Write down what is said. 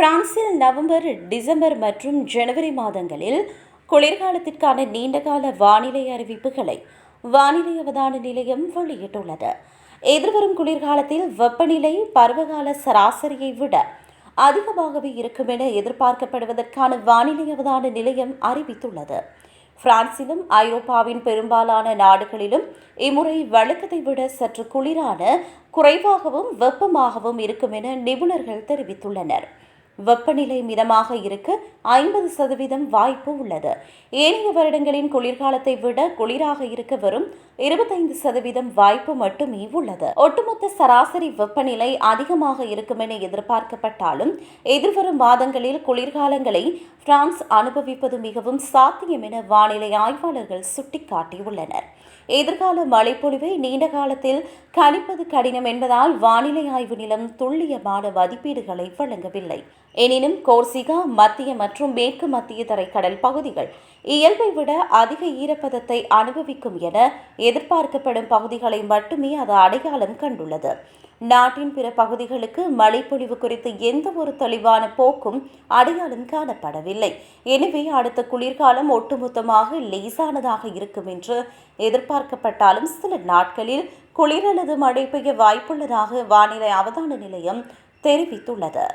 பிரான்சில் November December மற்றும் ஜனவரி மாதங்களில் குளிர்காலத்திற்கான நீண்டகால வானிலை அறிவிப்புகளை வானிலை அவதான நிலையம் வெளியிட்டுள்ளது. எதிர்வரும் குளிர்காலத்தில் வெப்பநிலை பருவகால சராசரியை விட அதிகமாகவே இருக்கும் என எதிர்பார்க்கப்படுவதற்கான வானிலை அவதான நிலையம் அறிவித்துள்ளது. பிரான்சிலும் ஐரோப்பாவின் பெரும்பாலான நாடுகளிலும் இம்முறை வழக்கத்தை விட சற்று குளிரான குறைவாகவும் வெப்பமாகவும் இருக்கும் என நிபுணர்கள் தெரிவித்துள்ளனர். வெப்பநிலை மிதமாக இருக்க. ஐம்பது சதவீதம் வாய்ப்பு உள்ளது. ஏனைய வருடங்களின் குளிர்காலத்தை விட குளிராக இருக்க வரும் இருபத்தைந்து சதவீதம் வாய்ப்பு மட்டுமே உள்ளது. ஒட்டுமொத்த சராசரி வெப்பநிலை அதிகமாக இருக்கும் என எதிர்பார்க்கப்பட்டாலும் எதிர்வரும் மாதங்களில் குளிர்காலங்களை பிரான்ஸ் அனுபவிப்பது மிகவும் சாத்தியம் என வானிலை ஆய்வாளர்கள் சுட்டிக்காட்டியுள்ளனர். எதிர்கால மழைப்பொழிவை நீண்ட காலத்தில் கணிப்பது கடினம் என்பதால் வானிலை ஆய்வு நிலம் துல்லியமான மதிப்பீடுகளை வழங்கவில்லை. எனினும் கோர்சிகா மத்திய மற்றும் மேற்கு மத்திய தரைக்கடல் பகுதிகள் இயல்பை விட அதிக ஈரப்பதத்தை அனுபவிக்கும் என எதிர்பார்க்கப்படும் பகுதிகளை மட்டுமே அது அடையாளம் கண்டுள்ளது. நாட்டின் பிற பகுதிகளுக்கு மழைப்பொழிவு குறித்து எந்த ஒரு தெளிவான போக்கும் அடையாளம் காணப்படவில்லை. எனவே அடுத்த குளிர்காலம் ஒட்டுமொத்தமாக லேசானதாக இருக்கும் என்று எதிர்பார்க்கப்பட்டாலும் சில நாட்களில் குளிர் அல்லது மழை பெய்ய வாய்ப்புள்ளதாக வானிலை அவதான நிலையம் தெரிவித்துள்ளது.